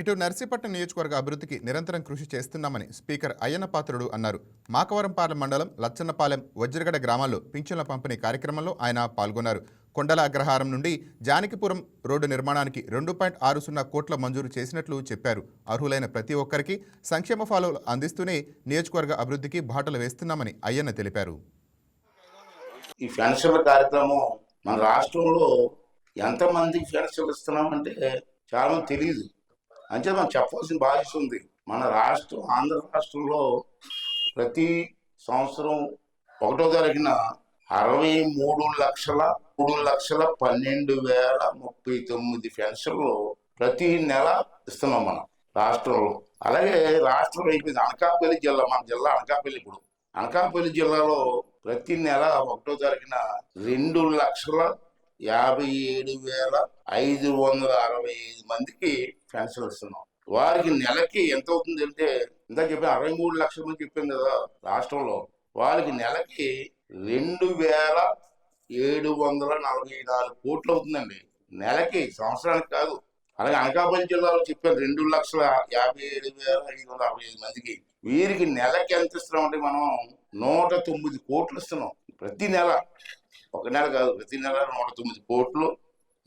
ఇటు నర్సీపట్నం నియోజకవర్గ అభివృద్ధికి నిరంతరం కృషి చేస్తున్నామని స్పీకర్ అయ్యన్న పాత్రుడు అన్నారు. మాకవరంపాలెం మండలం లచ్చన్నపాలెం వజ్రగడ గ్రామాల్లో పింఛన్ల పంపిణీ కార్యక్రమంలో ఆయన పాల్గొన్నారు. కొండల అగ్రహారం నుండి జానకిపురం రోడ్డు నిర్మాణానికి రెండు పాయింట్ ఆరు సున్నా కోట్ల మంజూరు చేసినట్లు చెప్పారు. అర్హులైన ప్రతి ఒక్కరికి సంక్షేమ ఫలాలు అందిస్తూనే నియోజకవర్గ అభివృద్ధికి బాటలు వేస్తున్నామని అయ్యన్న తెలిపారు. ఈ పెన్షన్ల కార్యక్రమం మన రాష్ట్రంలో ఎంతమందికి పెన్షన్లు ఇస్తున్నామంటే చాలా తెలియదు అంటే మనం చెప్పాల్సిన బాధ్యత ఉంది. మన రాష్ట్రం ఆంధ్ర రాష్ట్రంలో ప్రతి సంవత్సరం ఒకటో తారీఖున అరవై మూడు లక్షల మూడు లక్షల పన్నెండు వేల ముప్పై తొమ్మిది పెన్షన్లు ప్రతి నెల ఇస్తున్నాం మనం రాష్ట్రంలో. అలాగే రాష్ట్రం అయిపోయింది. అనకాపల్లి జిల్లా మన జిల్లా అనకాపల్లి ఇప్పుడు. అనకాపల్లి జిల్లాలో ప్రతి నెల ఒకటో తారీఖున రెండు లక్షల యాభై ఏడు వేల ఐదు వందల అరవై ఐదు మందికి పెన్షన్ ఇస్తున్నాం వారికి నెలకి ఎంత అవుతుంది అంటే ఇందాక చెప్పి అరవై మూడు లక్షల మంది చెప్పింది కదా రాష్ట్రంలో వారికి నెలకి రెండు వేల ఏడు వందల నలభై నాలుగు కోట్లు అవుతుందండి. నెలకి సంవత్సరానికి కాదు. అలాగే అనకాపల్లి జిల్లాలో చెప్పాను రెండు లక్షల యాభై ఏడు వేల ఐదు వందల అరవై ఐదు మందికి. వీరికి నెలకి ఎంత ఇస్తున్నాం అంటే మనం నూట తొమ్మిది కోట్లు ఇస్తున్నాం. ప్రతి నెల ఒక నెల కాదు ప్రతి నెల నూట తొమ్మిది కోట్లు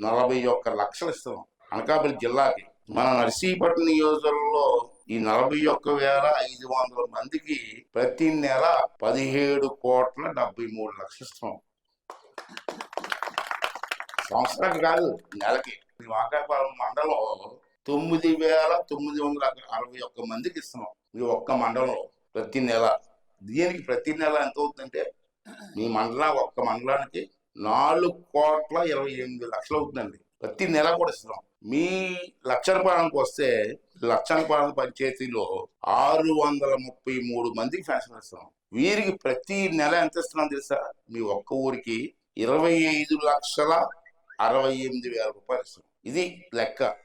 నలభై ఒక్క లక్షలు ఇస్తున్నాం. అనకాపల్లి జిల్లాకి. మన నర్సీపట్నం నియోజకవర్గంలో ఈ నలభై ఒక్క వేల ఐదు వందల మందికి ప్రతి నెల పదిహేడు కోట్ల డెబ్బై మూడు లక్షలు ఇస్తున్నాం. సంవత్సరానికి కాదు నెలకి. ఈ వాకాపాలెం మండలం తొమ్మిది వేల తొమ్మిది వందల అరవై ఒక్క మందికి ఇస్తున్నాం. ఈ ఒక్క మండలంలో ప్రతి నెల. దీనికి ప్రతి నెల ఎంత అవుతుందంటే మీ మండలం ఒక్క మండలానికి నాలుగు కోట్ల ఇరవై ఎనిమిది లక్షలు అవుతుందండి. ప్రతి నెల కూడా ఇస్తున్నాం. మీ లక్షణపాలనకు వస్తే లక్షణపాలన పంచాయతీలో ఆరు వందల ముప్పై మూడు మందికి పెన్షన్ ఇస్తున్నాం. వీరికి ప్రతి నెల ఎంత ఇస్తున్నాం తెలుసా? మీ ఒక్క ఊరికి ఇరవై ఐదు లక్షల అరవై ఎనిమిది వేల రూపాయలు ఇస్తున్నాం. ఇది లెక్క.